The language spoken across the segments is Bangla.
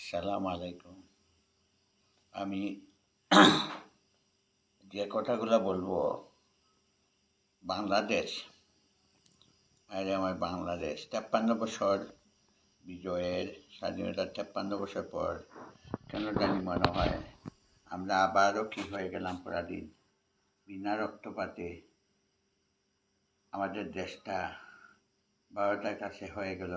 আসসালামু আলাইকুম। আমি যে কথাগুলো বলব, বাংলাদেশ আরে আমার বাংলাদেশ, তেপ্পান্ন বছর বিজয়ের স্বাধীনতার তেপ্পান্ন বছর পর কেন জানি মনে হয়, আমরা আবারও কি হয়ে গেলাম পরাধীন বিনা রক্তপাতে আমাদের দেশটা ভারতের কাছে হয়ে গেল।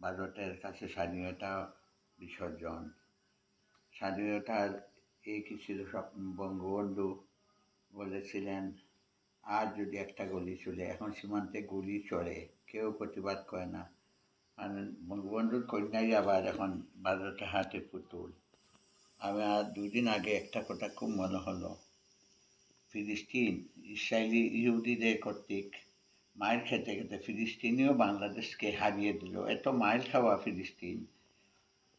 ভারতের কাছে স্বাধীনতা বিসর্জন। স্বাধীনতার এই কি ছিল বঙ্গবন্ধু বলেছিলেন, আর যদি একটা গলি চলে, এখন সীমান্তে গুলি চলে কেউ প্রতিবাদ করে না। কারণ বঙ্গবন্ধুর কন্যাই আবার এখন ভারতের হাতে পুতুল। আমি আর দুদিন আগে একটা কথা খুব মনে হলো। ফিলিস্তিন, ইসরায়েলি ইহুদিদের কর্তৃক মায়ের খেতে খেতে ফিলিস্তিনিও বাংলাদেশকে হারিয়ে দিল। এত মাইল খাওয়া ফিলিস্তিন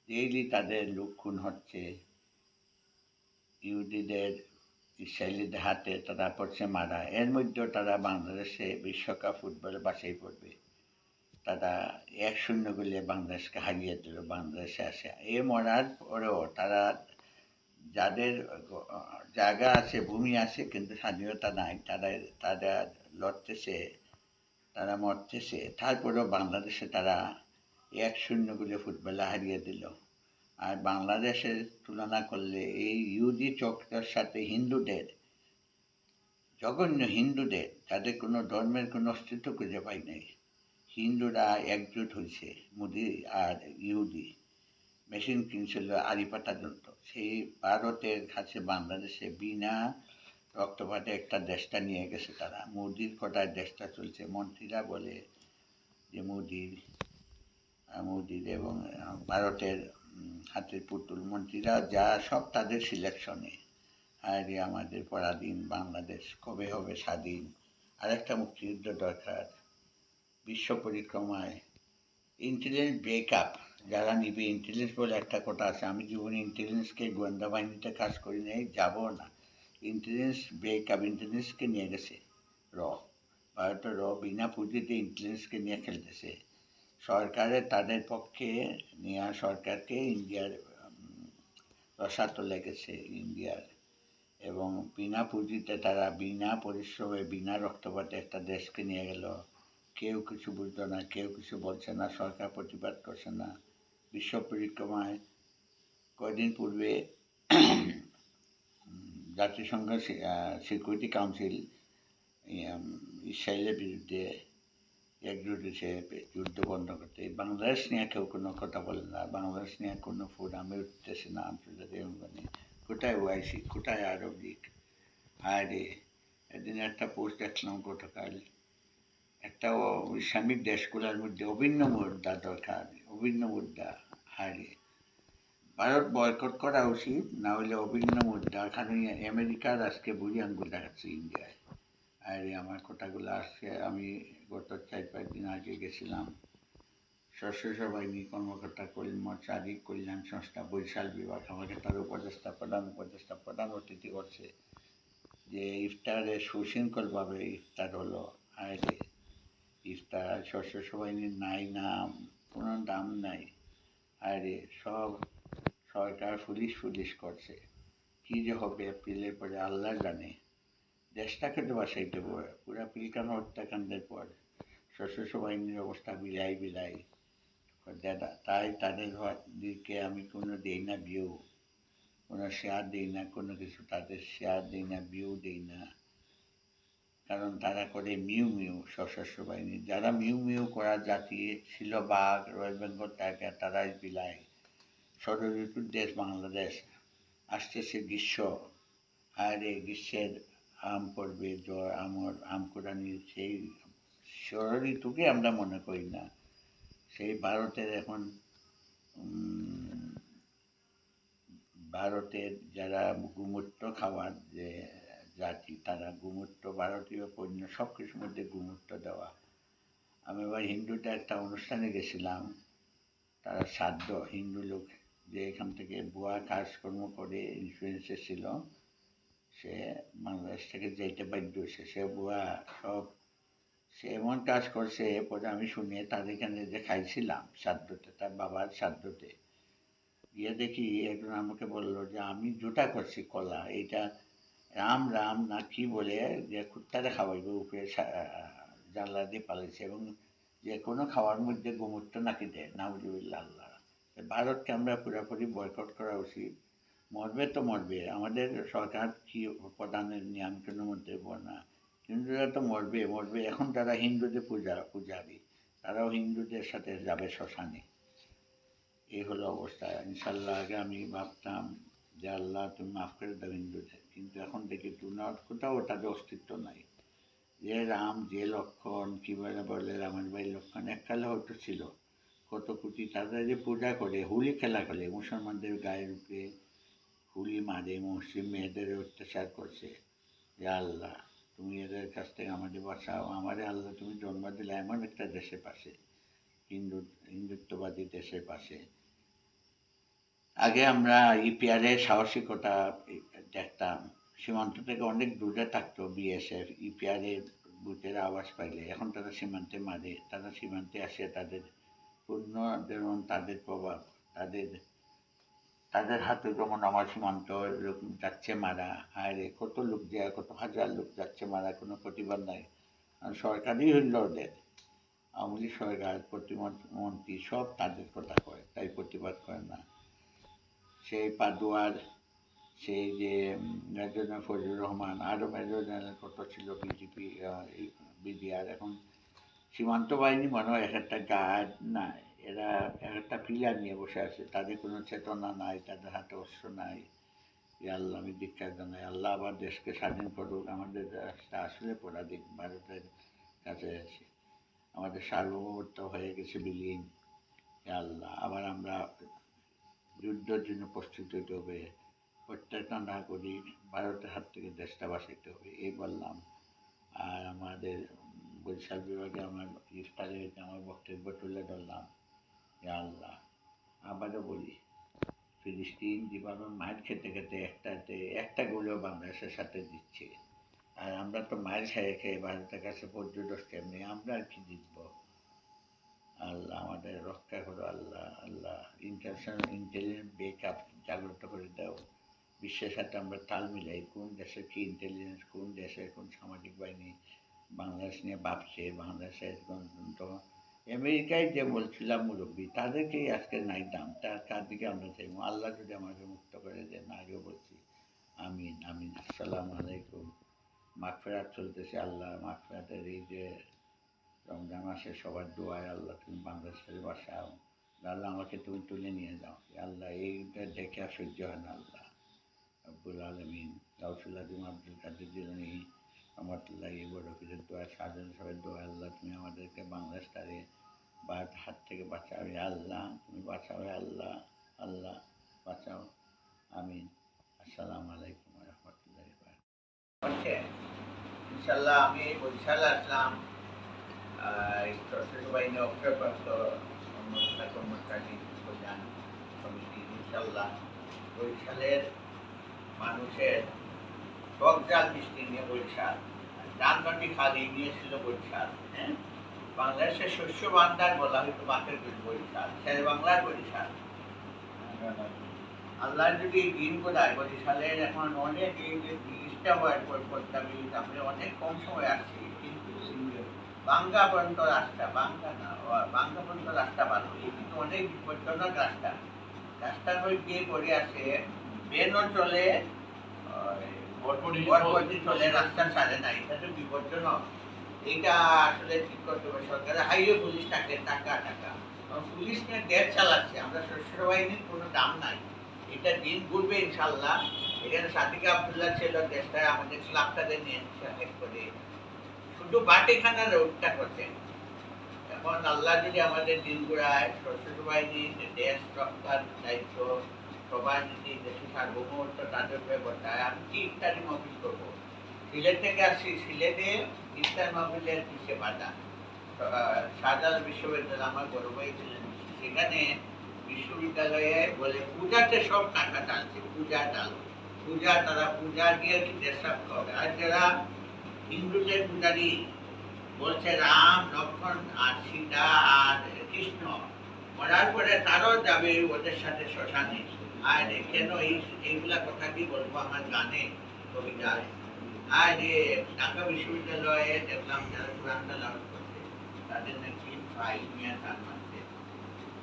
ডেইলি তাদের লোক খুন হচ্ছে। ইহুদিদের, ইসরায়েলিদের হাতে তারা পড়ছে মারা। এর মধ্যেও তারা বাংলাদেশে বিশ্বকাপ ফুটবলে বাছাই করবে তারা এক শূন্য গোলে বাংলাদেশকে হারিয়ে দিল, বাংলাদেশে আসে। এ মরার পরেও তারা যাদের জায়গা আছে, ভূমি আছে, কিন্তু স্বাধীনতা নাই। তারা তারা লড়তেছে তারা মরতেছে তারপরেও বাংলাদেশে তারা এক শূন্য গোলে ফুটবলে হারিয়ে দিল। আর বাংলাদেশের তুলনা করলে এই ইহুদি চক্রের সাথে হিন্দুদের, জঘন্য হিন্দুদের, তাদের কোনো ধর্মের কোনো অস্তিত্ব খুঁজে পাই নাই। হিন্দুরা একজোট হয়েছে, মোদি আর ইহুদি। মেশিন কিনছিল আড়িপাতা যন্ত্র। সেই ভারতের কাছে বাংলাদেশে বিনা রক্তপাতে একটা দেশটা নিয়ে গেছে তারা। মোদির কটায় দেশটা চলছে? মন্ত্রীরা বলে যে মোদির মোদির এবং ভারতের হাতের পুতুল। মন্ত্রীরা যা সব তাদের সিলেকশনে। আরে আমাদের পরাধীন বাংলাদেশ, কবে হবে স্বাধীন? আরেকটা মুক্তিযুদ্ধ দরকার। বিশ্ব পরিক্রমায় ইন্টেলিজেন্স ব্রেকআপ যারা নিবে ইন্টেলিজেন্স বলে একটা কথা আছে, আমি জীবনে ইন্টেলিজেন্সকে গোয়েন্দা বাহিনীতে কাজ করি নাই, যাব না। ইন্টেলিজেন্স ব্রেকআপ ইন্টেলিজেন্সকে নিয়ে গেছে। র, ভারতের র বিনা পুঁজিতে ইন্টেলিজেন্সকে নিয়ে খেলতেছে। সরকারে তাদের পক্ষে নেওয়া সরকারকে ইন্ডিয়ার রসাতো লেগেছে ইন্ডিয়ার। এবং বিনা পুঁজিতে তারা, বিনা পরিশ্রমে, বিনা রক্তপাতে একটা দেশকে নিয়ে গেল। কেউ কিছু বুঝতো না, কেউ কিছু বলছে না, সরকার প্রতিবাদ করছে না। বিশ্ব পরিক্রমায় কয়দিন পূর্বে জাতিসংঘ সিকিউরিটি কাউন্সিল ইসরায়েলের বিরুদ্ধে একজোট হয়েছে যুদ্ধ বন্ধ করতে, বাংলাদেশ নিয়ে কেউ কোনো কথা বলে না, বাংলাদেশ নিয়ে কোনো ফুড আমি উঠতেছে না, আন্তর্জাতিক অঙ্গনে কোথায় ওয়াইসি কোথায় আরব লীগ আরে, এদিন একটা পোস্ট দেখলাম গতকাল, একটা ইসলামিক দেশগুলোর মধ্যে অভিন্ন মুদ্রা দরকার, অভিন্ন মুদ্রা হারে ভারত বয়কট করা উচিত, না হলে অভিন্ন মুদ্রা। কারণ আমেরিকার আজকে বুড়ি আঙ্গুল দেখাচ্ছে ইন্ডিয়ায়। আর আমার কথাগুলো আসছে, আমি গত চার পাঁচ দিন আগে গেছিলাম। সশস্ত্র বাহিনী কর্মকর্তা কল্যাণ চারিক কল্যাণ সংস্থা বৈশাল বিভাগ আমাকে তার উপদেষ্টা প্রধান উপদেষ্টা প্রধান অতিথি করছে যে ইফতারে সুশৃঙ্খলভাবে ইফতার হলো। আর ইফতার সশস্ত্র বাহিনীর নাই নাম, কোনো দাম নাই। আরে সব সরকার পুলিশ পুলিশ করছে। কী যে হবে এপ্রিলের পরে আল্লাহ জানে। দেশটাকে তো বাসাইতে হবে পুরা পিলকানো হত্যাকাণ্ডের পর। সশস্ত্র বাহিনীর অবস্থা বিলাই বিলাই। দাদা, তাই তাদের দিকে আমি কোনো দিই না ভিউ কোনো শেয়ার দিই না, কোনো কিছু তাদের শেয়ার দিই না ভিউ দিই না। কারণ তারা করে মিউ মিউ সশস্ত্র বাহিনী যারা মিউ মিউ করার জাতি ছিল বাঘ রয়্যাল বেঙ্গল টাইগার, তারাই বিলাই। ষড়ঋতুর দেশ, বাংলাদেশ, আসতেছে গ্রীষ্ম। আর এই গ্রীষ্মের আম পড়বে, জ্বর, আমর, আম কোরআনি সেই ষড়ঋতুকে আমরা মনে করি না। সেই ভারতের এখন ভারতের যারা গুমূত্র খাওয়ার যে জাতি, তারা গুমূত্র ভারতীয় পণ্য সব কিছুর মধ্যে গুমূত্র দেওয়া। আমি এবার হিন্দুতে একটা অনুষ্ঠানে গেছিলাম, তারা সাধ্য, হিন্দু লোক যে এখান থেকে বুয়া কাজকর্ম করে ইনফ্লুয়েন্সে ছিল, সে বাংলাদেশ থেকে যেতে বাধ্য হয়েছে। সে বুয়া সব, সে এমন কাজ করছে পরে আমি শুনে তার এখানে যে খাইছিলাম সাধ্যতে, তার বাবার সাধ্যতে, গিয়ে দেখি একজন আমাকে বলল যে, আমি জুটা করছি কলা এইটা রাম রাম না কি বলে, যে কুত্তারে খাওয়াইবে, উপরে জানলা দিয়ে পালাইছে এবং যে কোনো খাওয়ার মধ্যে গোমূত্র নাকি দেয়, নাউজুবিল্লাহ আল্লাহ ভারতকে আমরা পুরোপুরি বয়কট করা উচিত। মরবে তো মরবে, আমাদের সরকার কি প্রধানের নিয়ন্ত্রণের মধ্যে না। হিন্দুরা তো মরবে মরবে। এখন তারা হিন্দুদের পূজা, পূজারী। তারাও হিন্দুদের সাথে যাবে শ্মশানে। এই হলো অবস্থা। ইনশাল্লাহ আগে আমি ভাবতাম যে, আল্লাহ তুমি মাফ করে দাও হিন্দুদের। কিন্তু এখন দেখি তুনার কোথাও তাদের অস্তিত্ব নাই। যে রাম, যে লক্ষণ কীভাবে বলে রামের ভাই লক্ষণ, এককালে হয়তো ছিল। কত কোটি তারা যে পূজা করে, হোলি খেলা করে, মুসলমানদের গায়ের উপরে হুলি মারে, মুসলিম মেয়েদের অত্যাচার করছে। যে আল্লাহ, তুমি এদের কাছ থেকে আমাদের বাঁচাও। আমাদের আল্লাহ, তুমি জন্ম দিলে এমন একটা দেশে পাশে, হিন্দু, হিন্দুত্ববাদী দেশের পাশে। আগে আমরা ইপিআরে সাহসিকতা দেখতাম। সীমান্ত থেকে অনেক দূরে থাকতো বিএসএফ। ইপিআরে বুথের আওয়াজ পাইলে, এখন তারা সীমান্তে মারে, তারা সীমান্তে আসে তাদের পূর্ণ যেমন তাদের প্রভাব, তাদের তাদের হাতে যেমন আমার সীমান্ত লোক যাচ্ছে মারা হায়রে কত লোক যায় কত হাজার লোক যাচ্ছে মারা, কোনো প্রতিবাদ নাই। আর সরকারই হইল ওদের। আওয়ামী লীগ সরকার, প্রতিমন্ত্রী সব তাদের কথা কয়, তাই প্রতিবাদ করে না। সেই পাদুয়ার, সেই যে মেজর ফজলুর রহমান আরও মেজর জেনারেল কত ছিল বিজেপি বিডিআর, এখন সীমান্ত বাহিনী মনে হয় এক একটা গার্ড নাই। এরা এক একটা পিলার নিয়ে বসে আছে। তাদের কোনো চেতনা নাই, তাদের হাতে অস্ত্র নাই। আল্লাহ, আমি দীক্ষা জানাই। আল্লাহ আবার দেশকে স্বাধীন করুক। আমাদের দেশটা আসলে পরাধীন, ভারতের কাছে আছে। আমাদের সার্বভৌমত্ব হয়ে গেছে বিলীন। আল্লাহ, আবার আমরা যুদ্ধের জন্য প্রস্তুত হতে হবে। প্রত্যেকটা না করি, ভারতের হাত থেকে দেশটা বাঁচাইতে হবে। এই বললাম। আর আমাদের বরিশাল বিভাগে আমার ইফতারে আমার বক্তব্য তুলে ধরলাম ইয়া আল্লাহ। আবারও বলি, ফিলিস্তিন জীবাণু মায়ের খেতে খেতে একটাতে, একটা গোলেও বাংলাদেশের সাথে দিচ্ছে। আর আমরা তো মায়ের খেয়ে খেয়ে ভারতের কাছে পর্যটক কেমনি? আমরা আর কি জিতবো? আল্লাহ, আমাদের রক্ষা করো আল্লাহ আল্লাহ। ইন্টারন্যাশনাল ইন্টেলিজেন্স বেকআপ জাগ্রত করে দাও। বিশ্বের সাথে আমরা তাল মিলাই, কোন দেশের কি ইন্টেলিজেন্স কোন দেশের কোন সামাজিক বাহিনী বাংলাদেশ নিয়ে ভাবছে বাংলাদেশের গণতন্ত্র। আমেরিকায় যে বলছিলাম মুরব্বী তাদেরকেই আজকে নাই দাম। তার কার দিকে আমরা চাইব আল্লাহ যদি আমাকে মুক্ত করে দেন আগেও বলছি, আমিন আমিন। আসসালামু আলাইকুম। মাগফেরাত চলতেছে আল্লাহ মাগফেরাতের এই যে রমজান মাসে সবার দোয়ায় আল্লাহ তুমি বাংলাদেশের বাসাও আল্লাহ আমাকে তুমি তুলে নিয়ে যাও। আল্লাহ এইটা দেখে আর সহ্য হয় না আল্লাহ। আব্বুল আলমিন গাউসুল আজম আব্দুল কাদের জিলানি রহমতুল্লাহ এই বড় কিছু দোয়া সাজান সবাই দোয়া, আল্লাহ তুমি আমাদেরকে বাংলাদেশ বাংলাদেশটারে বা হাত থেকে বাঁচাও হে আল্লাহ, তুমি বাঁচাও হে আল্লাহ আল্লাহ বাঁচাও। আমি আসসালামু আলাইকুম রহমতুল্লাহ হচ্ছে ইনশাল্লাহ আমি বরিশাল আসলাম। সশস্ত্র বাহিনী সমিতি ইনশাল্লাহ বরিশালের মানুষের টক জাল মিষ্টি নিয়ে বরিশাল। ডানবাটি খালি নিয়েছিল বরিশাল হ্যাঁ? বাংলাদেশের শস্য ভান্ডার বলা হয়তো বাপের বরিশাল, শের বাংলার বরিশাল। আল্লাহ যদি দিন গোলায় বরিশালের এখন অনেক এই যে ব্রিজটা হওয়ার পর আমরা অনেক কম সময় আসছি, কিন্তু বাঙ্গা পর্যন্ত রাস্তা বাঙ্গা না বাঙ্গা পর্যন্ত রাস্তা ভালো, এই কিন্তু অনেক বিপজ্জনক রাস্তা। রাস্তার গিয়ে পড়ে আছে ট্রেনও চলে বরপটি চলে। রাস্তার সাথে নাই এটা তো বিপজ্জনক এইটা আসলে ঠিক করতে হবে সরকারের হাইওয়ে পুলিশ থাকে টাকা টাকা। পুলিশ নিয়ে চালাচ্ছে আমরা সশস্ত্র বাহিনীর কোনো দাম নাই। এটা দিন ঘুরবে ইনশাল্লাহ এখানে সাদিকা আবদুল্লাহ ছিল দেশটা আমাদের ক্লাবটাদের নিয়ে হেড করে। শুধু বাটিখানা রোডটা করছেন এখন আল্লাহ যদি আমাদের দিন ঘুরায় সশস্ত্র বাহিনী দেশ রক্ষার দায়িত্ব সার্বভৌমত্ব তাদের আমি কি ইফতারি মহফিল সিলেট থেকে আসছি। সিলেটে মাহফিলের পিছিয়ে বাধা। বিশ্ববিদ্যালয় আমার ভাই ছিলেন। সেখানে বিশ্ববিদ্যালয়ে বলে, পূজাতে সব টাকা টানছে পূজা পূজা তারা, পূজা দিয়ে কি দেশ রক্ষা আর যারা হিন্দুদের পূজারী বলছে, রাম লক্ষ্মণ আর সীতা, আর কৃষ্ণ। মরার পরে তারও যাবে ওদের সাথে শ্মশানে। আর কেন এই এইগুলা কথা কি বলব? আমার গানে আর ঢাকা বিশ্ববিদ্যালয়ে দেখলাম যারা কোরআন তেলাওয়াত করছে, তাদের নাকি নিয়ে টান মারছে।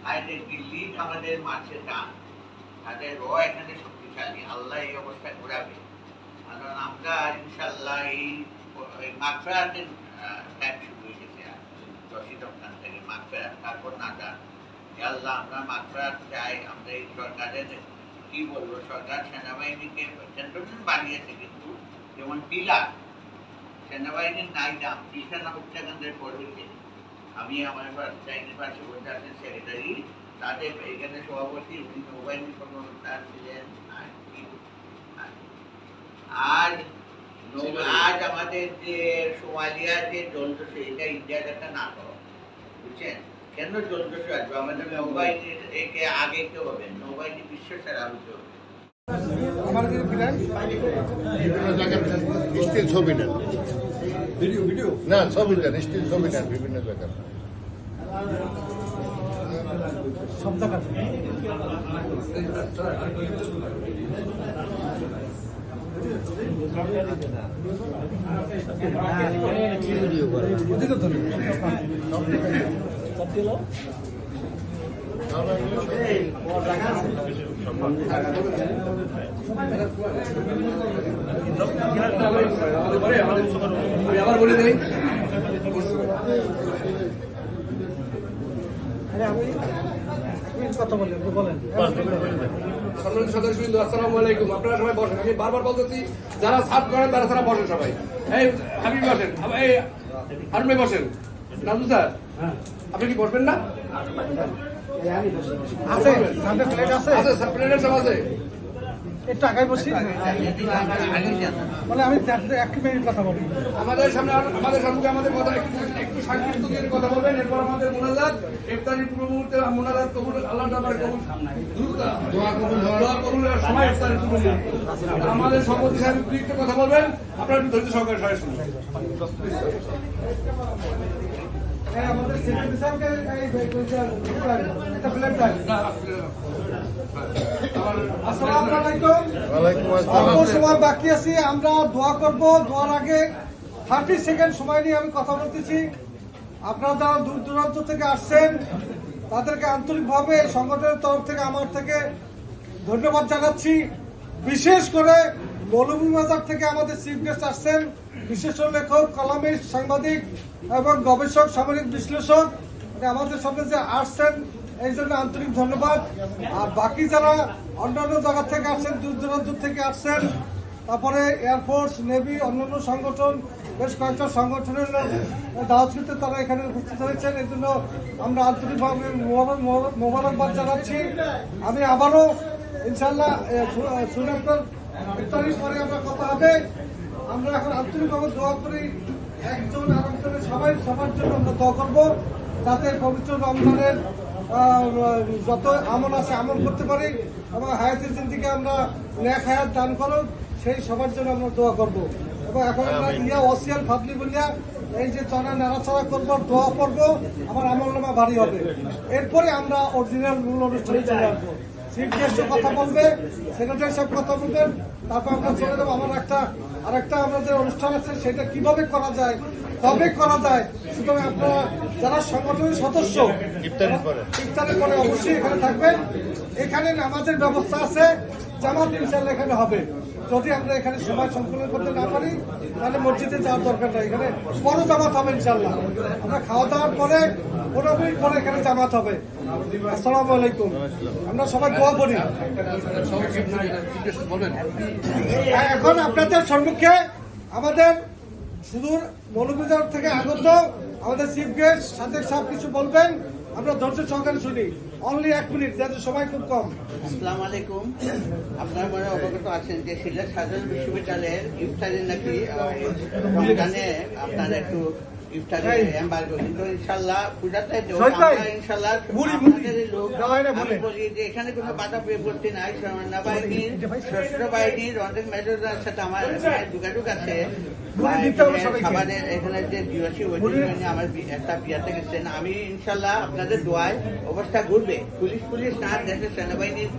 আর দিল্লি আমাদের মারছে টান তাদের র এখানে শক্তিশালী, আল্লাহ এই অবস্থা ঘুরাবে। কারণ আমরা ইনশাল্লাহ এই মাকফেরাতের টাইম শুরু হয়ে গেছে দশই থেকে মাকফেরাত তারপর ইয়া আল্লাহ আমরা মাকফেরাত চাই আমরা এই সরকারের কি বলব সরকার সেনাবাহিনীকে ক্যান্টনমেন্ট বানিয়েছে কিন্তু যেমন টিলা সেনাবাহিনীর নাই দাম টিলটা হত্যাকাণ্ডের হয়েছে? আমি আমার চাইনিজ পাশে বসে আছেন সেক্রেটারি তাদের এখানে সভাপতি উনি নৌবাহিনী কর্মকর্তা ছিলেন আর আজ আমাদের যে সোমালিয়া যে জলদস্যু এটা ইন্ডিয়ার একটা নাটক বুঝছেন? কেন জলদস্যু আসবে? আমাদের নৌবাহিনীর একে আগে কে হবে। নৌবাহিনী বিশ্ব সেরা হতে হবে স্টিল ছবি নেন ভিডিও ভিডিও না ছবি নেন স্টিল ছবি নেন বিভিন্ন জায়গার সব জায়গা ওদিকে ধরে আমি আবার বলে দিই সম্মানিত সদস্যবৃন্দ আসসালামু আপনারা সবাই বসেন আমি বারবার বলতেছি যারা সার্ভ করেন তারা বসেন সবাই এই, হাবিব বসেন এই, হারুন বসেন। নাজু স্যার আপনি কি বসবেন না? আছে সামনে প্লেট আছে। আছে স্যার আছে। একটু আগায় বসি। বলে আমি এক মিনিট কথা বলি। আমাদের সামনে আমাদের সম্মুখে আমাদের কথা একটু কথা বলবেন। এরপর আমাদের মোনাজাত। ইফতারি পূর্ব মুহূর্তে মোনাজাত কবুল আল্লাহ তাআলার কবুল। দোয়া কবুল দোয়া কবুল আর সময় ইফতারি পূর্ব মুহূর্তে। আমাদের সভাপতি সাহেব একটু কথা বলবেন। আপনারা ধৈর্য সহকারে শুনুন। বাকি আছি আমরা দোয়া করব। দোয়ার আগে থার্টি সেকেন্ড সময় নিয়ে আমি কথা বলতেছি। আপনারা যারা দূর দূরান্ত থেকে আসছেন তাদেরকে আন্তরিকভাবে সংগঠনের তরফ থেকে আমার থেকে ধন্যবাদ জানাচ্ছি। বিশেষ করে মৌলভীবাজার থেকে আমাদের চিফ গেস্ট আসছেন বিশেষ লেখক কলামিস্ট সাংবাদিক এবং গবেষক, সামরিক বিশ্লেষক মানে আমাদের সাথে যে আসছেন, এই জন্য আন্তরিক ধন্যবাদ। আর বাকি যারা অন্যান্য জায়গা থেকে আসছেন, দূর দূরান্ত থেকে আসছেন, তারপরে এয়ারফোর্স নেভি অন্যান্য সংগঠন, বেশ কয়েকটা সংগঠনের দাওয়াতকৃতে তারা এখানে উপস্থিত হয়েছেন। এই জন্য আমরা আন্তরিকভাবে মোবারক- মোবারক- মোবারকবাদ জানাচ্ছি। আমি আবারও ইনশাল্লাহ সুনাক্তর ইফতারির পরে আমরা কথা হবে। আমরা এখন আন্তরিকভাবে দোয়া করি একজন আরেকজনের সবাই সবার জন্য আমরা দোয়া করব যাতে পবিত্র রমজানের যত আমল আছে আমল করতে পারি এবং হায়াতের জিন্দিকে আমরা ন্যাক হায়াত দান করো সেই সবার জন্য আমরা দোয়া করব। এবং এখন আমরা ইয়া অসিয়াল ফাদলি বলিয়া এই যে চনা নাড়াচড়া করব দোয়া করব আমার আমল নামা ভারী হবে। এরপরে আমরা অরিজিনাল মূল অনুষ্ঠানে চলে আসব। চিফ গেস্ট কথা বলবে সেক্রেটারি সাহেব কথা বলবেন তারপর আমরা চলে যাব। আমার একটা আর একটা আমাদের অনুষ্ঠান আছে সেটা কীভাবে করা যায় কবে করা যায়। সুতরাং আপনারা যারা সংগঠনের সদস্য ইফতারির পরে। ইফতারের পরে অবশ্যই এখানে থাকবেন। এখানে নামাজের ব্যবস্থা আছে জামাত ইনশাল্লাহ এখানে হবে। যদি আমরা এখানে সময় সম্পূর্ণ করতে না পারি তাহলে মসজিদে যাওয়ার দরকার নাই। এখানে বড় জামাত হবে ইনশাল্লাহ আমরা খাওয়া দাওয়ার পরে পনেরো মিনিট পরে এখানে জামাত হবে। আসসালামু আলাইকুম। আমরা সবাই দোয়া করি। এখন আপনাদের সম্মুখে আমাদের সুদূর মৌলভীবাজার থেকে আগত আমাদের চিফ গেস্ট সাদেক সাহেব কিছু বলবেন। আমরা ধৈর্য সহকারে শুনি। অনলি এক মিনিট যাতে সময় খুব কম। আসসালাম আলাইকুম। আপনার মনে অবগত আছেন যে সিলেট সাধারণ বিশ্ববিদ্যালয়ের ইফতারি নাকি রমজানে আপনার একটু এখানে কোনো বাধা নাই। সেনাবাহিনীর সশস্ত্র বাহিনীর অনেক মেজরদের সাথে আমার যোগাযোগ আছে। মুড়ি বা দিতে হবে এখানে সবাইকে। খাবারের এখানে যে দিবসী ওই আমার একটা বিয়াতে গেছেন আমি ইনশাল্লাহ আপনাদের দোয়ায় অবস্থা ঘুরবে। পুলিশ পুলিশ না দেশের সেনাবাহিনীর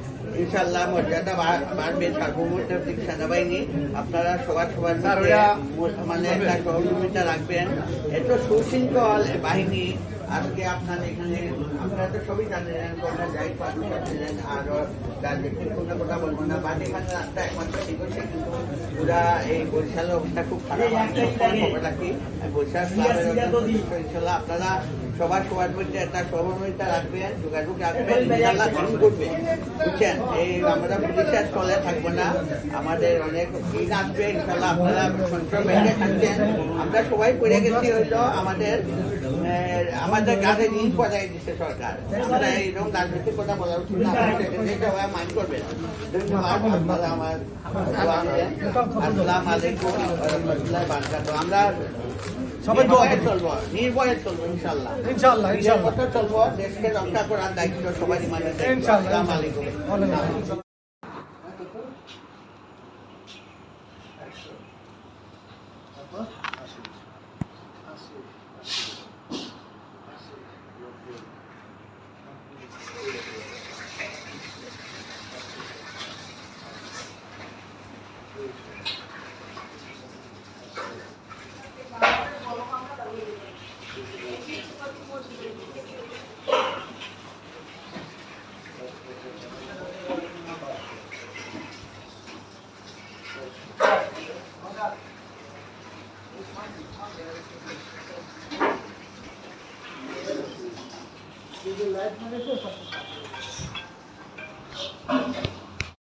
ইনশাল্লাহ মর্যাদা বাড়বে। সার্বভৌমত্বের সেনাবাহিনী আপনারা সবার সবার মানে একটা সহযোগিতা রাখবেন। এত সুশৃঙ্খল বাহিনী আজকে আপনার এখানে আপনারা তো সবই জানেন আপনারা যাই পাচ্ছেন আর যার ব্যক্তির কোনো কথা বলব না। বাট এখানে রাস্তা একমাত্র ঠিক হচ্ছে কিন্তু পুরা এই বরিশালের অবস্থা খুব খারাপ। রাখি আর বরিশাল ক্লাবের আপনারা সবার সবার মধ্যে একটা সহমর্মিতা রাখবেন যোগাযোগ রাখবেন ইনশাল্লাহ কাম করবে। বুঝছেন? এই আমরা পুলিশের চলে থাকব না। আমাদের অনেক দিন আসবে ইনশাল্লাহ আপনারা সঞ্চয় ব্যাংকে থাকছেন আমরা সবাই পড়ে গেছি হইল আমাদের আমাদের কাছে ঋণ পজাই দিচ্ছে সরকার। আমরা এইরকম রাজনৈতিক কথা বলা উচিত না। সবাই মাইন্ড করবে দোয়া আলাইকুম। আমরা সবাই দোয়া চলবো নির্ভয়ে চলবো ইনশাল্লাহ ইনশাআল্লাহ, ইনশাআল্লাহ। চলবো দেশকে রক্ষা করার দায়িত্ব সবারই মানে ইনশাআল্লাহ আলাইকুম।